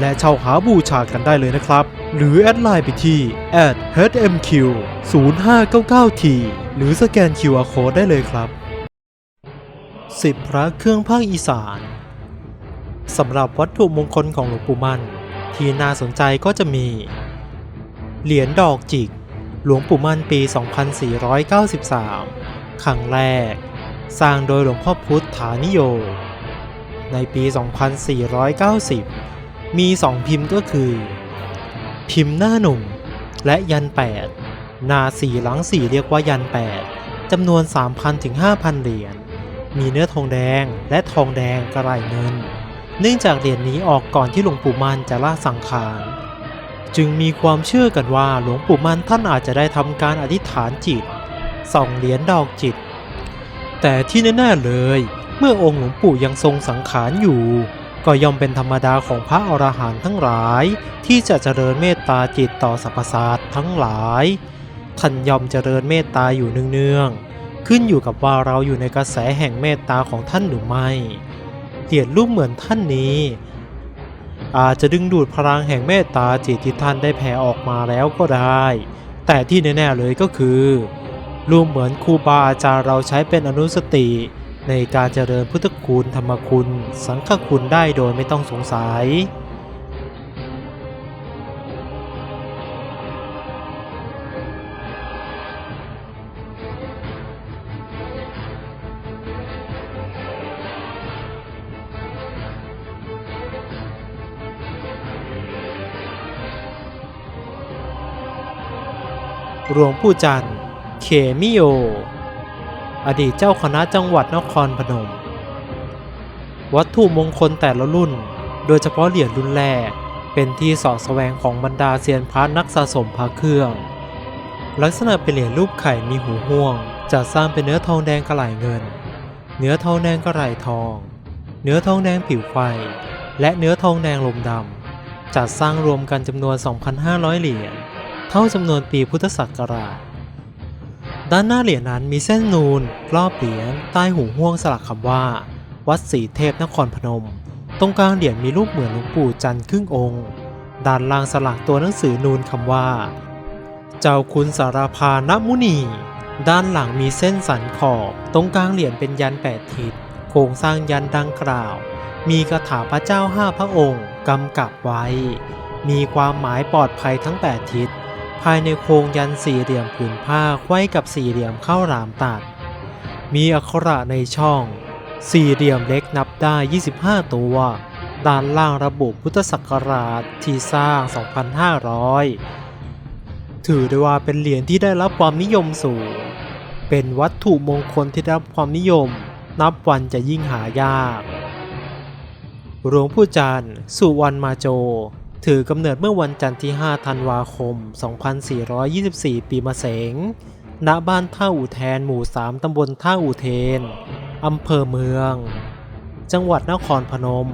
และเช่าหาบูชากันได้เลยนะครับ หรือแอดไลน์ไปที่ @hmq 0599t หรือสแกน QR Code ได้เลยครับ 10 พระเครื่องภาคอีสานสำหรับวัตถุมงคลของหลวงปู่มั่น ที่น่าสนใจก็จะมี เหรียญดอกจิก หลวงปู่มั่นปี 2493 ครั้งแรก สร้างโดยหลวงพ่อพุทธานิโย ในปี 2490 มี 2 พิมพ์ก็คือ พิมพ์หน้าหนุ่ม และยัน 8 หน้าสีหลังสีเรียกว่ายัน 8 จำนวน 3,000ถึง5,000 เหรียญ มีเนื้อทองแดงและทองแดงกระไรเงิน เนื่องจากเหรียญนี้ออกก่อนที่หลวงปู่มั่นจะละสังขาร จึงมีความเชื่อกันว่าหลวงปู่มั่นท่านอาจจะได้ทำการอธิษฐานจิตส่องเหรียญดอกจิต แต่ที่แน่ๆเลย เมื่อองค์หลวงปู่ยังทรงสังขารอยู่ ก็ย่อมเป็นธรรมดาของพระอรหันต์ทั้งหลาย ที่จะเจริญเมตตาจิตต่อสรรพสัตว์ทั้งหลายท่านย่อมเจริญเมตตาอยู่เนืองๆขึ้นอยู่กับว่าเราอยู่ในกระแสแห่งเมตตาของท่านหรือไม่เหรียญรูปเหมือนท่านนี้ อาจจะดึงดูดพลังแห่งเมตตาจิตที่ท่านได้แผ่ออกมาแล้วก็ได้ แต่ที่แน่ๆเลยก็คือรูปเหมือนครูบาอาจารย์เราใช้เป็นอนุสติ ในการเจริญพุทธคุณธรรมคุณ สังฆคุณได้โดยไม่ต้องสงสัยหลวงปู่จันทร์เขมิโย อดีตเจ้าคณะจังหวัดนครพนม วัตถุมงคลแต่ละรุ่น โดยเฉพาะเหรียญรุ่นแรก เป็นที่สาะแสวงของบรรดาเซียนพระนักสะสมพระเครื่อง ลักษณะเป็นเหรียญรูปไข่มีหูห่วงจัดสร้างเป็นเนื้อทองแดงกระไหลเงิน เนื้อทองแดงกระไหลทอง เนื้อทองแดงผิวไฟ และเนื้อทองแดงลมดำ จัดสร้างรวมกันจำนวน 2,500 เหรียญ เท่าจำนวนปีพุทธศักราช ด้านหน้าเหรียญนั้นมีเส้นนูนรอบเหรียญใต้หูห่วงสลักคำว่า วัดศรีเทพนครพนม ตรงกลางเหรียญมีรูปเหมือนหลวงปู่จันทร์ครึ่งองค์ ด้านล่างสลักตัวหนังสือนูนคำว่า เจ้าคุณสารพานมุนี ด้านหลังมีเส้นสันขอบ ตรงกลางเหรียญเป็นยันแปดทิศโครงสร้างยันดังกล่าว มีคาถาพระเจ้าห้าพระองค์กำกับไว้ มีความหมายปลอดภัยทั้งแปดทิศ ภายในโครงยันสี่เหลี่ยมผืนผ้าไขว้กับสี่เหลี่ยมเข้าหลามตัด มีอักขระในช่อง สี่เหลี่ยมเล็กนับได้ 25 ตัว ด้านล่างระบุพุทธศักราชที่สร้าง 2,500 ถือได้ว่าเป็นเหรียญที่ได้รับความนิยมสูง เป็นวัตถุมงคลที่ได้รับความนิยม นับวันจะยิ่งหายาก หลวงปู่จันทร์สุวรรณมาโจ ถือกำเนิดเมื่อวันจันทร์ที่ 5 ธันวาคม 2424 ปีมะเสง ณ บ้านท่าอู่แทน หมู่ 3 ตำบลท่าอู่เทน อำเภอเมือง จังหวัดนครพนม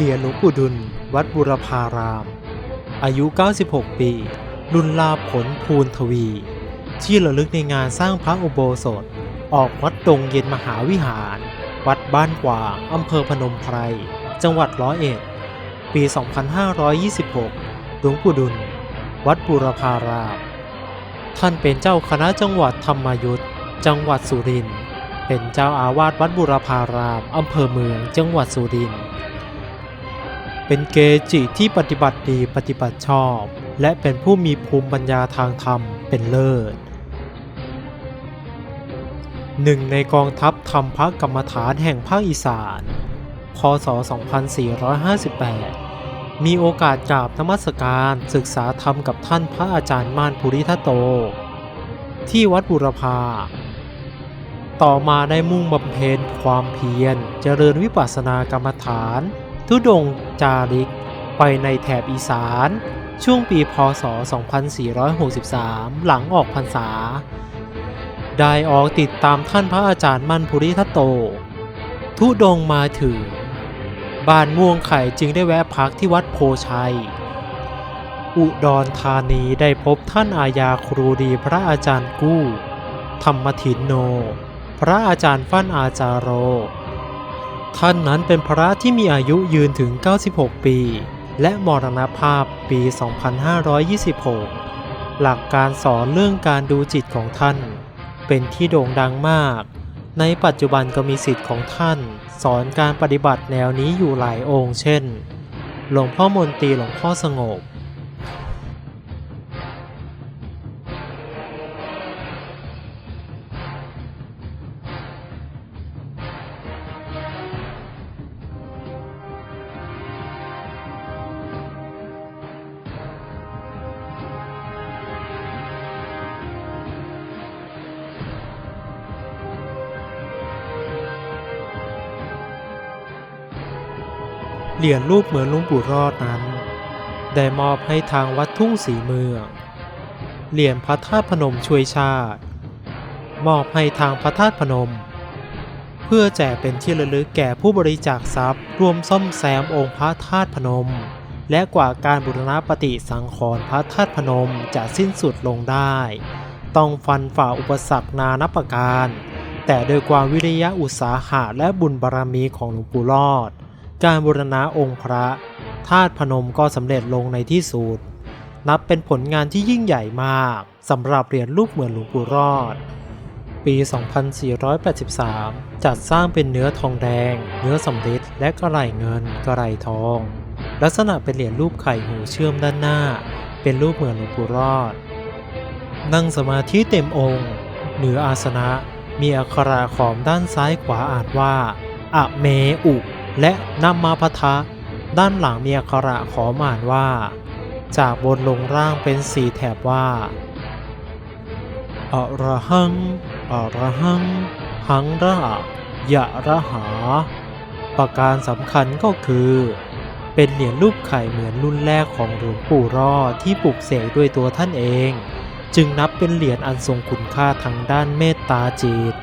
เหรียญหลวงปู่ดุล วัดบุรพาราม อายุ 96 ปีรุ่นลาผลภูนทวี ที่ระลึกในงานสร้างพระอุโบสถ ออกวัดดงเย็นมหาวิหาร วัดบ้านกว่างอำเภอพนมไพร จังหวัดร้อยเอ็ด ปี 2526 หลวงปู่ดุล วัดบุรพาราม ท่านเป็นเจ้าคณะจังหวัดธรรมยุทธจังหวัดสุรินทร์เป็นเจ้าอาวาสวัดบุรพาราม อำเภอเมือง จังหวัดสุรินทร์ เป็นเกจิที่ปฏิบัติดีปฏิบัติชอบ และเป็นผู้มีภูมิปัญญาทางธรรมเป็นเลิศหนึ่งในกองทัพธรรมพระกรรมฐานแห่งภาคอีสาน พศ 2458 มีโอกาสกราบนมัสการศึกษาธรรมกับท่านพระอาจารย์ม่านภูริทัตโต ที่วัดบุรพา ต่อมาได้มุ่งบำเพ็ญความเพียรเจริญวิปัสสนากรรมฐาน ทุดงจาริก ไปในแถบอีสาน ช่วงปีพศ 2463 หลังออกพรรษา ได้ออกติดตามท่านพระอาจารย์มั่นภูริทัตโต ทุดงมาถึง บ้านม่วงไข่จึงได้แวะพักที่วัดโพชัย อุดรธานีได้พบท่านอาญาครูดีพระอาจารย์กู้ ธรรมถินโน พระอาจารย์ฟั่นอาจารโร ท่านนั้นเป็นพระที่มีอายุยืนถึง 96 ปี และมรณภาพปี 2526 หลักการสอนเรื่องการดูจิตของท่าน เป็นที่โด่งดังมาก ในปัจจุบันก็มีสิทธิ์ของท่าน สอนการปฏิบัติแนวนี้อยู่หลายองค์ เช่น หลวงพ่อมนตรีหลวงพ่อสงบ เหรียญรูปเหมือนหลุงปู่รอดนั้น ได้มอบให้ทางวัดทุ่งสีเมือง เหรียญพระธาตุพนมช่วยชาติ มอบให้ทางพระธาตุพนม เพื่อแจกเป็นที่ระลึกแก่ผู้บริจาคทรัพย์รวมซ่อมแซมองค์พระธาตุพนม และกว่าการบูรณะปฏิสังขรณ์พระธาตุพนมจะสิ้นสุดลงได้ ต้องฟันฝ่าอุปสรรคนานับประการ แต่โดยความวิริยะอุตสาหะและบุญบารมีของหลวงปู่รอด การบูรณะองค์พระธาตุพนมก็สำเร็จลงในที่สุด นับเป็นผลงานที่ยิ่งใหญ่มากสำหรับเหรียญรูปเหมือนหลวงปู่รอด ปี 2483 จัดสร้างเป็นเนื้อทองแดง เนื้อสำริดและกระไหลเงินกระไหลทอง ลักษณะเป็นเหรียญรูปไข่หูเชื่อมด้านหน้า เป็นรูปเหมือนหลวงปู่รอด นั่งสมาธิเต็มองค์ เหนืออาสนะ มีอักขระขอมด้านซ้ายขวาอ่านว่าอะเมอุ และนัมาพทะด้านหลังมีอักขระขอหมานว่า จากบนลงล่างเป็นสีแถบว่าอะระหังอะระหัง หังระยะระหา ประการสำคัญก็คือ เป็นเหรียญรูปไข่เหมือนรุ่นแรกของหลวงปู่รอดที่ปลุกเสกด้วยตัวท่านเอง จึงนับเป็นเหรียญอันทรงคุณค่าทางด้านเมตตาจิต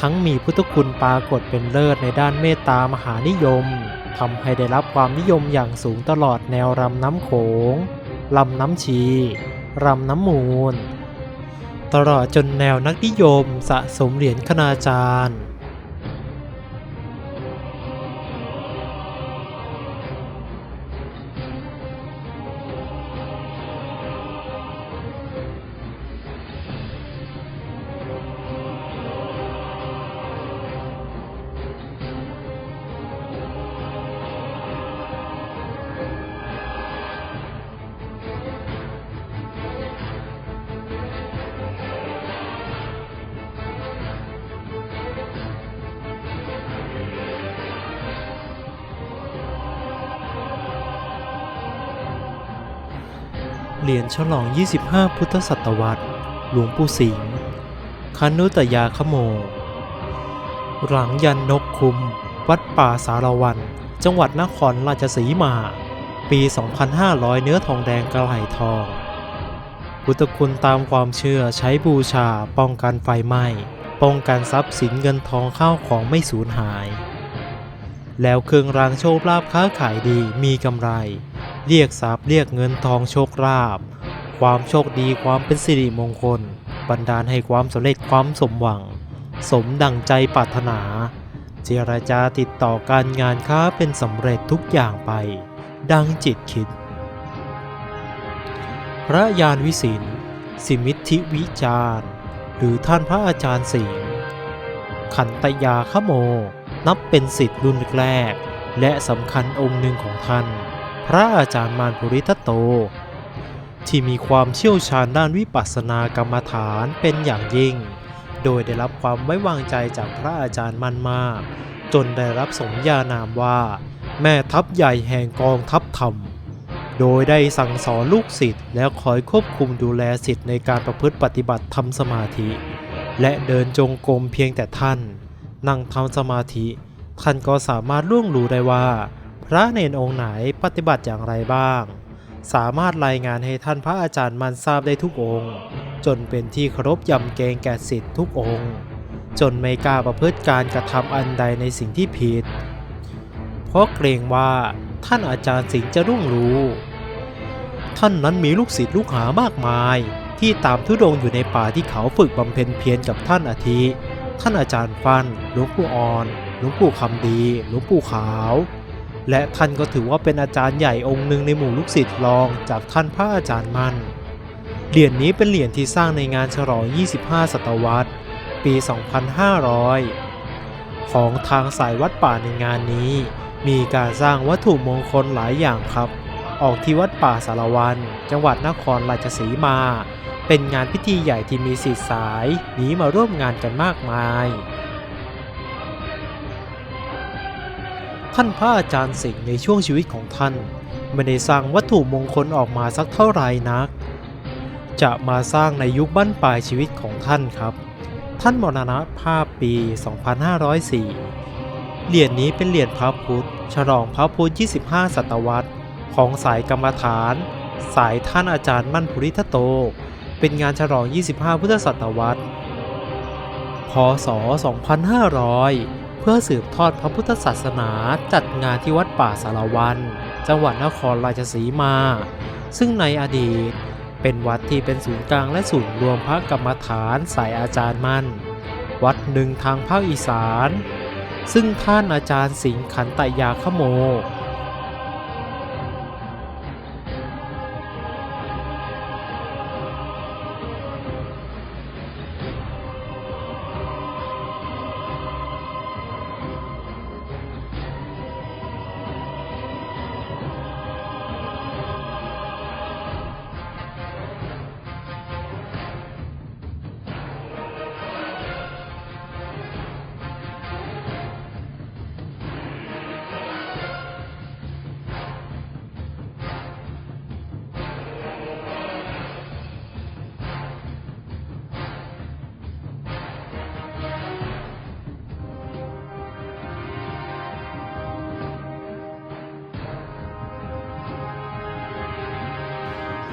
ทั้งมีพุทธคุณปรากฏเป็นเลิศในด้านเมตตามหานิยมทำให้ได้รับความนิยมอย่างสูงตลอดแนวลำน้ำโขงลำน้ำชีลำน้ำมูล ตลอดจนแนวนักนิยมสะสมเหรียญคณาจารย์ ฉลอง 25 พุทธศตวรรษ หลวงปู่สิงห์คนุตยาขโม หลังยันนกคุม วัดป่าสารวัน จังหวัดนครราชสีมา ปี 2500 เนื้อทองแดงกระไหลทอง พุทธคุณตามความเชื่อใช้บูชาป้องกันไฟไหม้ ป้องกันทรัพย์สินเงินทองข้าวของไม่สูญหาย แล้วเครื่องรางโชคลาภค้าขายดีมีกำไรเรียกทรัพย์เรียกเงินทองโชคลาภ ความโชคดีความเป็นสิริมงคล บันดาลให้ความสำเร็จความสมหวัง สมดังใจปรารถนา เจรจาติดต่อการงานค้าเป็นสำเร็จทุกอย่างไป ดังจิตคิด พระยานวิสินสิมิทธิวิจารหรือท่านพระอาจารย์สิงห์ขันตยาขโม นับเป็นสิทธิ์รุ่นแรก และสำคัญองค์หนึ่งของท่าน พระอาจารย์มารปุริทัตโต ที่มีความเชี่ยวชาญด้านวิปัสสนากรรมฐานเป็นอย่างยิ่ง โดยได้รับความไว้วางใจจากพระอาจารย์มันมาก จนได้รับสมญานามว่า แม่ทัพใหญ่แห่งกองทัพธรรม โดยได้สั่งสอนลูกศิษย์แล้วคอยควบคุมดูแลศิษย์ในการประพฤติปฏิบัติทำสมาธิ และเดินจงกรมเพียงแต่ท่าน นั่งทำสมาธิ ท่านก็สามารถล่วงรู้ได้ว่า พระเนนองค์ไหนปฏิบัติอย่างไรบ้าง สามารถรายงานให้ท่านพระอาจารย์มันทราบได้ทุกองค์ จนเป็นที่เคารพยำเกรงแก่ศิษย์ทุกองค์ จนไม่กล้าประพฤติการกระทำอันใดในสิ่งที่ผิด เพราะเกรงว่าท่านอาจารย์สิงห์จะรุ่งรู้ ท่านนั้นมีลูกศิษย์ลูกหามากมาย ที่ตามทุดงอยู่ในป่าที่เขาฝึกบำเพ็ญเพียรกับท่านอาทิ ท่านอาจารย์ฟันหลวงปู่อ่อนหลวงปู่คำดีหลวงปู่ขาว และท่านก็ถือว่าเป็นอาจารย์ใหญ่องค์หนึ่งในหมู่ลูกศิษย์รองจากท่านพระอาจารย์มันเหรียญนี้เป็นเหรียญที่สร้างในงานฉลอง 25 ศตวรรษ ปี 2500 ของทางสายวัดป่าในงานนี้ มีการสร้างวัตถุมงคลหลายอย่างครับ ออกที่วัดป่าสารวัน จังหวัดนครราชสีมา เป็นงานพิธีใหญ่ที่มีศิษย์สายหนีมาร่วมงานกันมากมาย ท่านพระอาจารย์สิงห์ในช่วงชีวิตของท่าน ไม่ได้สร้างวัตถุมงคลออกมาสักเท่าไหร่นัก จะมาสร้างในยุคบั้นปลายชีวิตของท่านครับ ท่านมรณภาพปี 2504 เหรียญนี้เป็นเหรียญพระพุทธ ฉลองพระพุทธ 25 ศตวรรษ ของสายกรรมฐาน สายท่านอาจารย์มั่นภูริทัตโต เป็นงานฉลอง 25 พุทธศตวรรษ พศ 2500 พื่อสืบทอดพระพุทธศาสนาจัดงานที่วัดป่าสารวัน จังหวัดนครราชสีมา ซึ่งในอดีตเป็นวัดที่เป็นศูนย์กลางและศูนย์รวมพระกรรมฐานสายอาจารย์มั่น วัดหนึ่งทางภาคอีสาน ซึ่งท่านอาจารย์สิงขันตยาขโม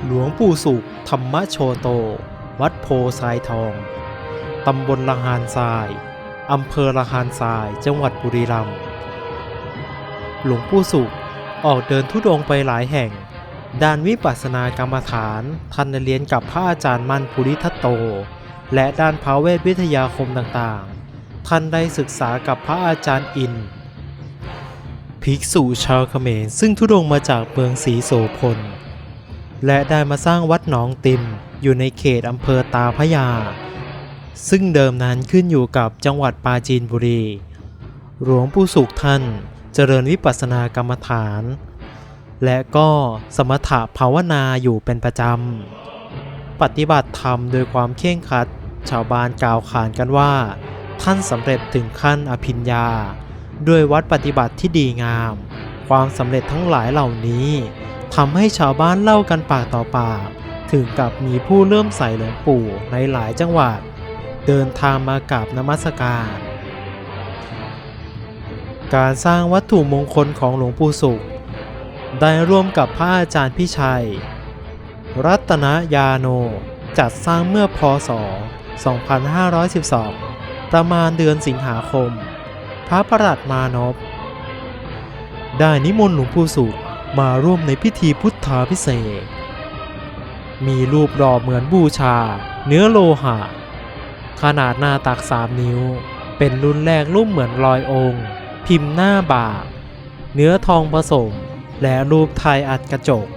หลวงปู่สุขธรรมโชโต วัดโพทรายทอง ตำบลละหานทราย อำเภอละหานทราย จังหวัดบุรีรัมย์ หลวงปู่สุขออกเดินทุดงไปหลายแห่ง ด้านวิปัสสนากรรมฐานท่านได้เรียนกับพระอาจารย์มั่นภูริทัตโต และด้านภาเวทวิทยาคมต่างๆ ท่านได้ศึกษากับพระอาจารย์อิน ภิกษุชาวเขมรซึ่งทุดงมาจากเมืองศรีโสพล และได้มาสร้างวัดหนองติมอยู่ในเขตอำเภอตาพยา ซึ่งเดิมนั้นขึ้นอยู่กับจังหวัดปราจีนบุรี หลวงปู่สุขท่านเจริญวิปัสสนากรรมฐาน และก็สมถะภาวนาอยู่เป็นประจำ ปฏิบัติธรรมโดยความเข่งครัด ชาวบ้านกล่าวขานกันว่า ท่านสำเร็จถึงขั้นอภิญญา ด้วยวัดปฏิบัติที่ดีงาม ความสำเร็จทั้งหลายเหล่านี้ ทำให้ชาวบ้านเล่ากันปากต่อปาก ถึงกับมีผู้เริ่มใส่หลวงปู่ในหลายจังหวัด เดินทางมากราบนมัสการ การสร้างวัตถุมงคลของหลวงปู่สุข ได้ร่วมกับพระอาจารย์พิชัย รัตนยาโนจัดสร้างเมื่อพศ 2512 ประมาณเดือนสิงหาคม พระประหลัดมานพได้นิมนต์หลวงปู่สุข มาร่วมในพิธีพุทธาพิเศษ มีรูปหล่อเหมือนบูชา เนื้อโลหะ ขนาดหน้าตักสามนิ้ว เป็นรุ่นแรกรูปเหมือนรอยองค์ พิมพ์หน้าบาก เนื้อทองผสม และรูปไทยอัดกระจก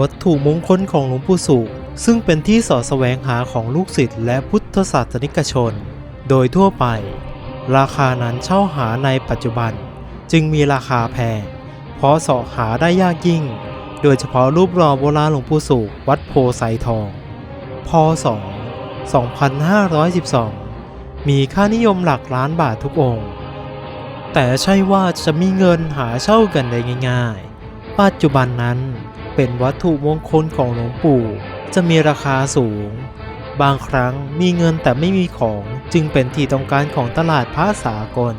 วัตถุมงคลของหลวงปู่สุขซึ่งเป็นที่สอดแสวงหาของลูกศิษย์และพุทธศาสนิกชน โดยทั่วไป ราคานั้นเช่าหาในปัจจุบัน จึงมีราคาแพง ราะเสาะหาได้ยากยิ่ง โดยเฉพาะรูปหล่อโบราณหลวงปู่สุขวัดโพไซทอง พศ 2512 มีค่านิยมหลักล้านบาททุกองค์ แต่ใช่ว่าจะมีเงินหาเช่ากันได้ง่ายๆ ปัจจุบันนั้นเป็นวัตถุมงคลของหลวงปู่จะมีราคาสูง บางครั้งมีเงินแต่ไม่มีของจึงเป็นที่ต้องการของตลาดผ้าสากล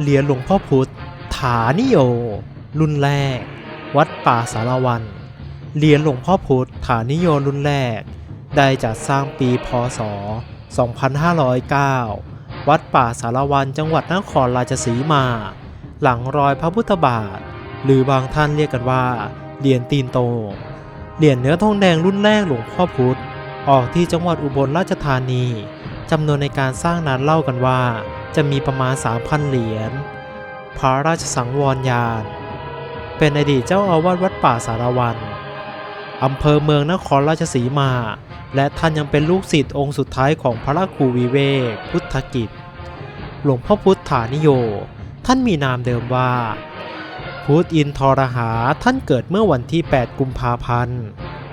เหรียญหลวงพ่อพุธฐานิโย รุ่นแรก วัดป่าสารวันเหรียญหลวงพ่อพุธฐานิโยรุ่นแรก ได้จัดสร้างปีพศ 2509 วัดป่าสารวันจังหวัดนครราชสีมา หลังรอยพระพุทธบาท หรือบางท่านเรียกกันว่าเหรียญตีนโตเหรียญเนื้อทองแดงรุ่นแรกหลวงพ่อพุธออกที่จังหวัดอุบลราชธานี จำนวนในการสร้างนั้นเล่ากันว่า จะมีประมาณ 3,000 เหรียญ พระราชสังวรยาน เป็นอดีตเจ้าอาวาสวัดป่าสารวันอำเภอเมืองนครราชสีมา และท่านยังเป็นลูกศิษย์องค์สุดท้ายของพระครูวิเวกพุทธกิจ หลวงพ่อพุทธานิโย ท่านมีนามเดิมว่า พุทธอินทรหาท่านเกิดเมื่อวันที่ 8 กุมภาพันธ์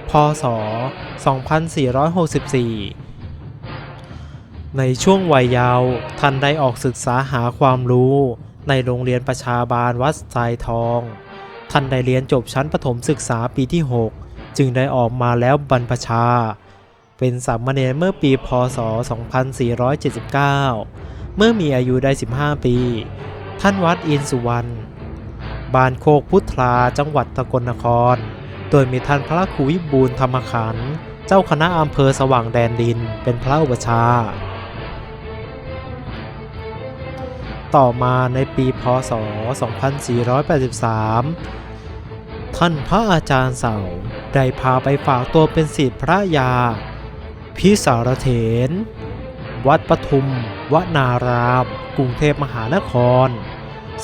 พศ 2464 ในช่วงวัยเยาว์ท่านได้ออกศึกษาหาความรู้ ในโรงเรียนประชาบาลวัดทรายทอง ท่านได้เรียนจบชั้นประถมศึกษาปีที่ 6 จึงได้ออกมาแล้วบรรพชา เป็นสามเณรเมื่อปีพศ 2479 เมื่อมีอายุได้ 15 ปี ท่านวัดอินสุวรรณบานโคกพุทธาจังหวัดสกลนคร โดยมีท่านพระครูวิบูลธรรมขันธ์เจ้าคณะอำเภอสว่างแดนดินเป็นพระอุปชา ต่อมาในปีพศ 2483 ท่านพระอาจารย์เสาได้พาไปฝากตัวเป็นศิษย์พระยา พิสารเถน วัดปทุมวนาราม กรุงเทพมหานคร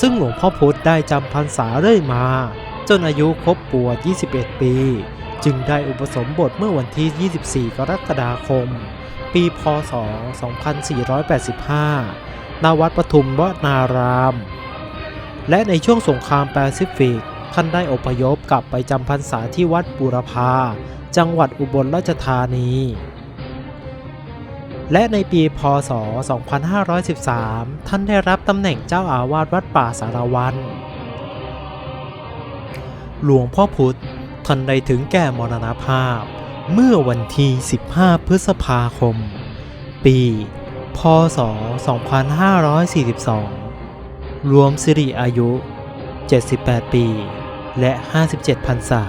ซึ่งหลวงพ่อพุธได้จำพรรษาเรื่อยมา จนอายุครบบวช21 ปี จึงได้อุปสมบทเมื่อวันที่ 24 กรกฎาคม ปีพศ 2485 ณวัดปทุมวนาราม และในช่วงสงครามแปซิฟิก ท่านได้อพยพกลับไปจำพรรษาที่วัดบูรพา จังหวัดอุบลราชธานี และในปีพศ 2513 ท่านได้รับตำแหน่งเจ้าอาวาสวัดป่าสารวัน หลวงพ่อพุธท่านได้ถึงแก่มรณภาพ เมื่อวันที่ 15 พฤษภาคม ปี พศ 2542 รวมสิริอายุ 78 ปี และ 57พรรษา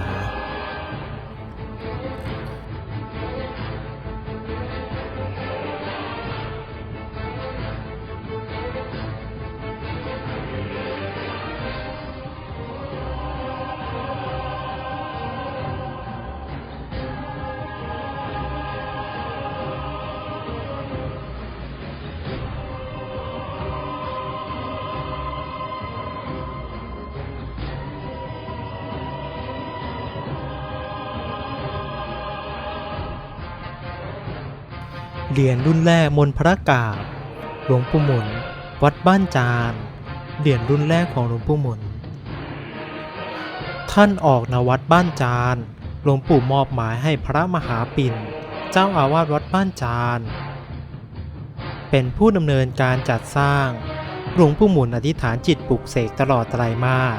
เรียญรุ่นแรกมนพระกาบหลวงปู่หมุน วัดบ้านจานเหรียญรุ่นแรกของหลวงปู่หมุน ท่านออกนวัดบ้านจานหลวงปู่มอบหมายให้พระมหาปิ่น เจ้าอาวาสวัดบ้านจานเป็นผู้ดำเนินการจัดสร้างหลวงปู่หมุนอธิษฐานจิตปลุกเสกตลอดไตรมาส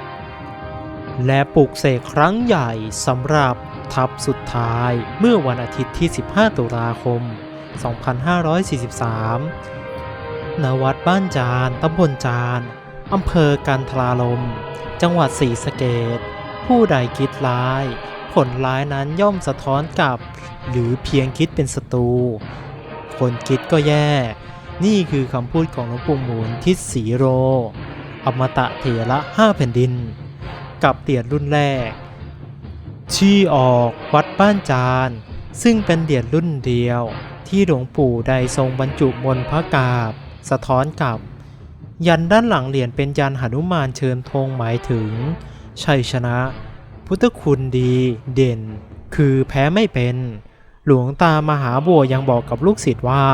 และปลุกเสกครั้งใหญ่สำหรับทัพสุดท้ายเมื่อวันอาทิตย์ที่ 15 ตุลาคม 2543 ณ วัดบ้านจาน ตำบลจาน อำเภอกันทราลม จังหวัดศรีสะเกดผู้ใดคิดร้าย ผลร้ายนั้นย่อมสะท้อนกลับ หรือเพียงคิดเป็นศัตรู คนคิดก็แย่ นี่คือคำพูดของหลวงปู่หมุนทิศสีโร อมตะเถระห้าแผ่นดิน กับเตียนรุ่นแรก ชี้ออกวัดบ้านจาน ซึ่งเป็นเหรียญรุ่นเดียว ที่หลวงปู่ได้ทรงบรรจุบนพระกาบ สะท้อนกับ ยันด้านหลังเหรียญเป็นยันหนุมานเชิญธงหมายถึง ชัยชนะ พุทธคุณดีเด่น คือแพ้ไม่เป็น หลวงตามหาบัวยังบอกกับลูกศิษย์ว่า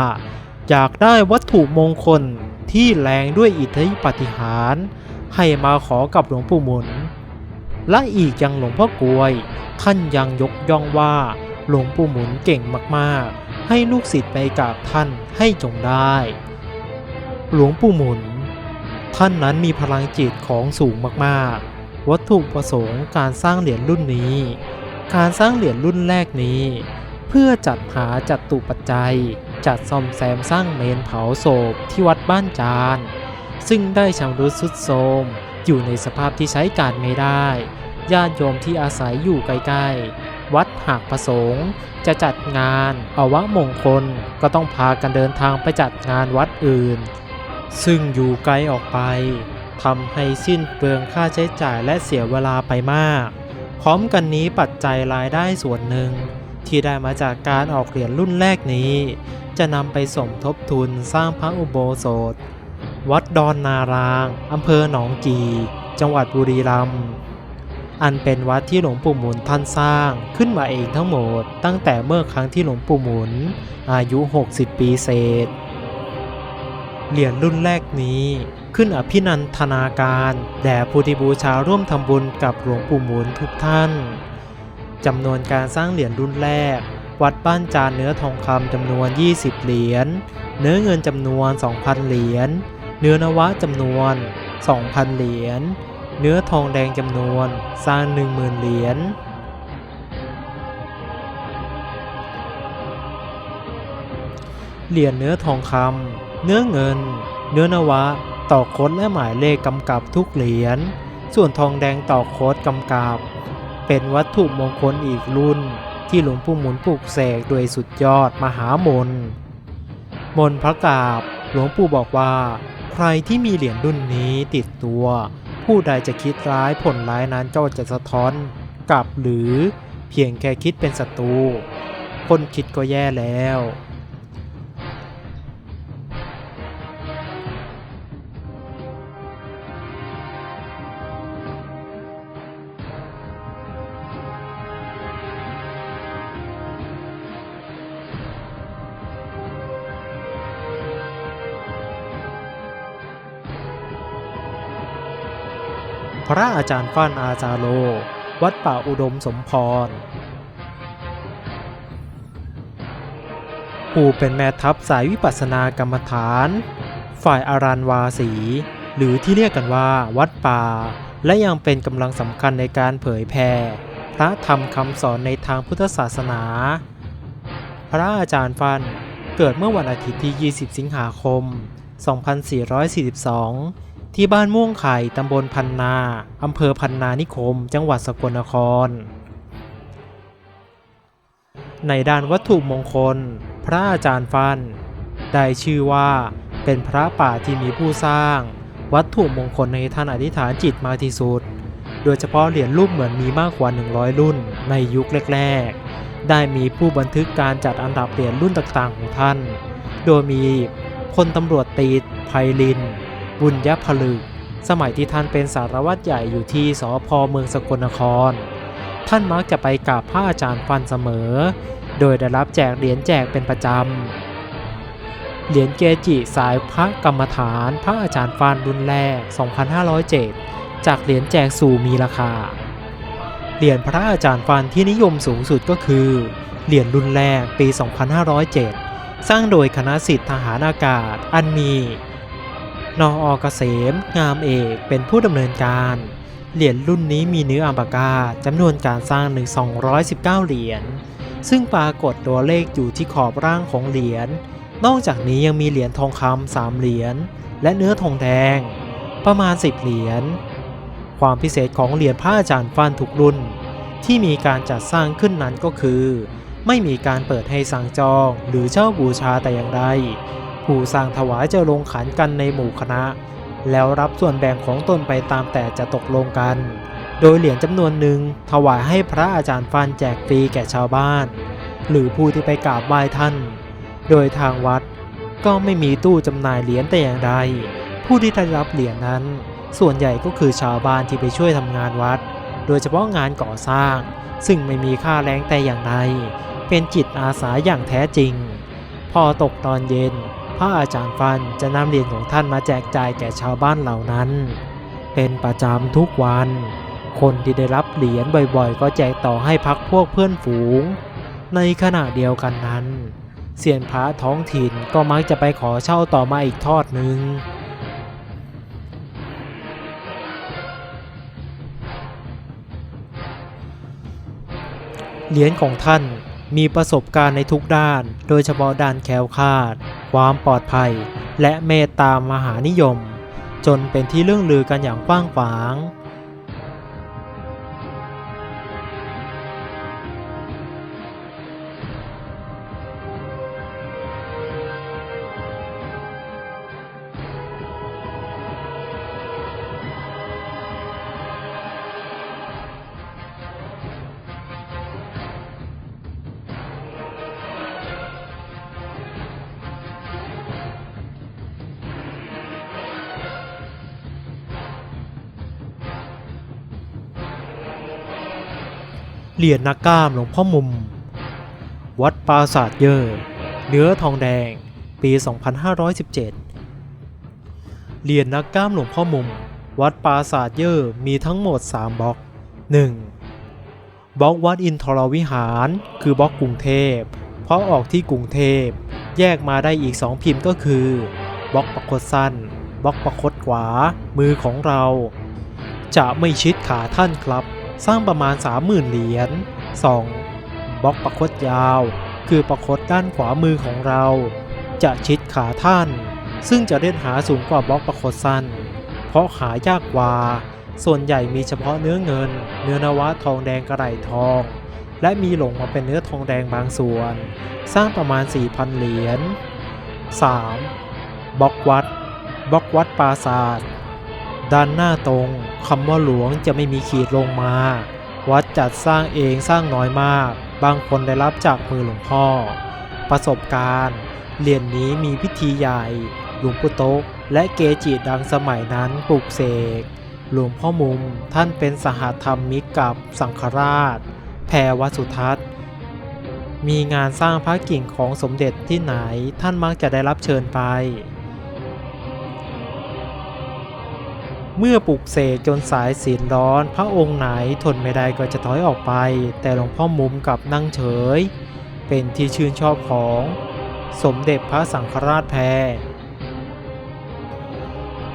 อยากได้วัตถุมงคลที่แรงด้วยอิทธิปฏิหารให้มาขอกับหลวงปู่หมุน และอีกยังหลวงพ่อกลวย ท่านยังยกย่องว่าหลวงปู่หมุนเก่งมากๆ ให้ลูกศิษย์ไปกราบท่านให้จงได้ หลวงปู่หมุน ท่านนั้นมีพลังจิตของสูงมากๆ วัตถุประสงค์การสร้างเหรียญรุ่นนี้ การสร้างเหรียญรุ่นแรกนี้ เพื่อจัดหาจัดตุปัจจัย จัดซ่อมแซมสร้างเมนเผาศพที่วัดบ้านจาน ซึ่งได้ชำรุดทรุดโทรมอยู่ในสภาพที่ใช้การไม่ได้ ญาติโยมที่อาศัยอยู่ใกล้ๆ วัดหากประสงค์ จะจัดงานอวมงคลก็ต้องพากันเดินทางไปจัดงานวัดอื่น ซึ่งอยู่ไกลออกไปทำให้สิ้นเปลืองค่าใช้จ่ายและเสียเวลาไปมาก พร้อมกันนี้ปัจจัยรายได้ส่วนหนึ่ง ที่ได้มาจากการออกเหรียญรุ่นแรกนี้ จะนำไปสมทบทุนสร้างพระอุโบสถ วัดดอนนารางอำเภอหนองกี จังหวัดบุรีรัมย์ อันเป็นวัดที่หลวงปู่หมุนท่านสร้างขึ้นมาเองทั้งหมด ตั้งแต่เมื่อครั้งที่หลวงปู่หมุน อายุ 60 ปีเศษ เหรียญรุ่นแรกนี้ขึ้นอภินันทนาการแด่ผู้ที่บูชาร่วมทำบุญกับหลวงปู่หมุนทุกท่านจำนวนการสร้างเหรียญรุ่นแรก วัดบ้านจานเนื้อทองคำจำนวน 20 เหรียญ เนื้อเงินจำนวน 2,000 เหรียญ เนื้อนวะจำนวน 2,000 เหรียญ เนื้อทองแดงจำนวนสร้าง10,000เหรียญเหรียญเนื้อทองคำเนื้อเงิน เนื้อนวะ ต่อคดและหมายเลขกำกับทุกเหรียญ ส่วนทองแดงต่อคดกำกับ เป็นวัตถุมงคลอีกรุ่น ที่หลวงปู่หมุนปลูกเสกโดยสุดยอดมหามน มนพระกาบ หลวงปู่บอกว่า ใครที่มีเหรียญรุ่นนี้ติดตัว ผู้ใดจะคิดร้ายผลร้ายนั้นเจ้าจะสะท้อนกลับหรือเพียงแค่คิดเป็นศัตรูคนคิดก็แย่แล้ว พระอาจารย์ฟั่นอาจาโล วัดป่าอุดมสมพร ผู้เป็นแม่ทัพสายวิปัสสนากรรมฐาน ฝ่ายอารันวาสี หรือที่เรียกกันว่าวัดป่า และยังเป็นกำลังสำคัญในการเผยแผ่พระธรรมคำสอนในทางพุทธศาสนา พระอาจารย์ฟันเกิดเมื่อวันอาทิตย์ที่ 20 สิงหาคม 2442 ที่บ้านม่วงไข่ตำบลพันนา อำเภอพันนานิคม จังหวัดสกลนคร ในด้านวัตถุมงคล พระอาจารย์ฟัน ได้ชื่อว่าเป็นพระป่าที่มีผู้สร้าง วัตถุมงคลในท่านอธิษฐานจิตมาที่สุด โดยเฉพาะเหรียญรูปเหมือนมีมากกว่า 100 รุ่นในยุคแรกๆ ได้มีผู้บันทึกการจัดอันดับเหรียญรุ่นต่างๆของท่าน โดยมีพลตำรวจตีไพลิน บุญยผลึก สมัยที่ท่านเป็นสารวัตรใหญ่อยู่ที่สพเมืองสกลนคร ท่านมักจะไปกราบพระอาจารย์ฟันเสมอ โดยได้รับแจกเหรียญแจกเป็นประจำ เหรียญเกจิสายพระกรรมฐานพระอาจารย์ฟันรุ่นแรก 2507 จากเหรียญแจกสู่มีราคา เหรียญพระอาจารย์ฟันที่นิยมสูงสุดก็คือ เหรียญรุ่นแรกปี 2507 สร้างโดยคณะสิทธิทหารอากาศ อันมี นออเกษม งามเอกเป็นผู้ดำเนินการ เหรียญรุ่นนี้มีเนื้ออัมปากาจำนวนการสร้างหนึ่ง219 เหรียญ ซึ่งปรากฏตัวเลขอยู่ที่ขอบร่างของเหรียญ นอกจากนี้ยังมีเหรียญทองคำสามเหรียญ และเนื้อทองแดง ประมาณ 10 เหรียญ ความพิเศษของเหรียญพระอาจารย์ฟันทุกรุ่น ที่มีการจัดสร้างขึ้นนั้นก็คือ ไม่มีการเปิดให้สั่งจองหรือเช่าบูชาแต่อย่างใด ผู้สั่งถวายจะลงขันกันในหมู่คณะ แล้วรับส่วนแบ่งของตนไปตามแต่จะตกลงกัน โดยเหรียญจำนวนหนึ่งถวายให้พระอาจารย์ฟันแจกฟรีแก่ชาวบ้าน หรือผู้ที่ไปกราบไหว้ท่าน โดยทางวัดก็ไม่มีตู้จำหน่ายเหรียญแต่อย่างใด ผู้ที่ได้รับเหรียญนั้น ส่วนใหญ่ก็คือชาวบ้านที่ไปช่วยทำงานวัด โดยเฉพาะงานก่อสร้าง ซึ่งไม่มีค่าแรงแต่อย่างใด เป็นจิตอาสาอย่างแท้จริง พอตกตอนเย็น ระอาจารย์ฟันจะนำเหรียญของท่านมาแจกจ่ายแก่ชาวบ้านเหล่านั้น เป็นประจำทุกวัน คนที่ได้รับเหรียญบ่อยๆ ก็แจกต่อให้พักพวกเพื่อนฝูง ในขณะเดียวกันนั้นเสียนพระท้องถิ่นก็มักจะไปขอเช่าต่อมาอีกทอดหนึ่งเหรียญของท่านมีประสบการณ์ในทุกด้าน โดยเฉพาะด้านแคล้วคลาด ความปลอดภัย และเมตตามหานิยม จนเป็นที่เรื่องลือกันอย่างกว้างขวาง เหรียญนักกล้ามหลวงพ่อมุม วัดปราสาทเยอเนื้อทองแดง ปี 2517 เหรียญนักกล้ามหลวงพ่อมุม วัดปราสาทเยอมีทั้งหมด 3 บล็อก 1. บล็อกวัดอินทรวิหาร คือบล็อกกรุงเทพ เพราะออกที่กรุงเทพ แยกมาได้อีก 2 พิมพ์ก็คือบล็อกประคตสั้นบล็อกประคตขวา มือของเรา จะไม่ชิดขาท่านครับ สร้างประมาณ 30,000 เหรียญ 2. บล็อกประคตยาว คือประคตด้านขวามือของเรา จะชิดขาท่าน ซึ่งจะเล่นหาสูงกว่าบล็อกประคตสั้น เพราะหายากกว่า ส่วนใหญ่มีเฉพาะเนื้อเงิน เนื้อนวะทองแดงกระไหลทอง และมีหลงมาเป็นเนื้อทองแดงบางส่วน สร้างประมาณ 4,000 เหรียญ 3. บล็อกวัดบล็อกวัดปราศาสตร์ ด้านหน้าตรงคำว่าหลวงจะไม่มีขีดลงมา วัดจัดสร้างเองสร้างน้อยมาก บางคนได้รับจากมือหลวงพ่อ ประสบการณ์เหรียญนนี้มีพิธีใหญ่ หลวงปู่โต๊ะและเกจิดังสมัยนั้นปลูกเสก หลวงพ่อมุมท่านเป็นสหธรรมิกกับสังฆราช แพรวัดสุทัศน์ มีงานสร้างพระกิ่งของสมเด็จที่ไหนท่านมักจะได้รับเชิญไป เมื่อปลุกเสกจนสายศีลร้อน พระองค์ไหนทนไม่ได้ก็จะถอยออกไป แต่หลวงพ่อมุมกลับนั่งเฉย เป็นที่ชื่นชอบของสมเด็จพระสังฆราชแพร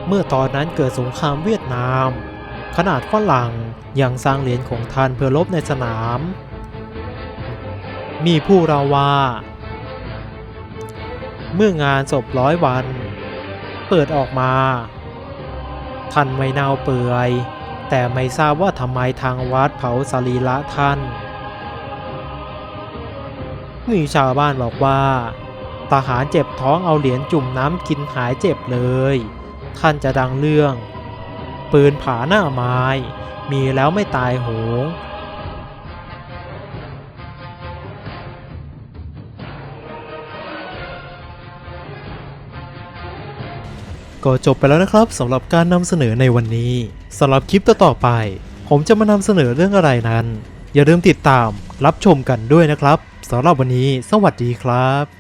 เมื่อตอนนั้นเกิดสงครามเวียดนาม ขนาดฝรั่งยังสร้างเหรียญของท่านเพื่อลบในสนาม มีผู้เราว่า เมื่องานศพร้อยวัน เปิดออกมา ท่านไม่เน่าเปื่อย แต่ไม่ทราบว่าทำไมทางวัดเผาสรีระท่าน มีชาวบ้านบอกว่า ทหารเจ็บท้องเอาเหรียญจุ่มน้ำกินหายเจ็บเลย ท่านจะดังเรื่อง ปืนผาหน้าไม้ มีแล้วไม่ตายโหง ก็จบไปแล้วนะครับสำหรับการนำเสนอในวันนี้สำหรับคลิปต่อๆไป ผมจะมานำเสนอเรื่องอะไรนั้น อย่าลืมติดตามรับชมกันด้วยนะครับสำหรับวันนี้ สวัสดีครับ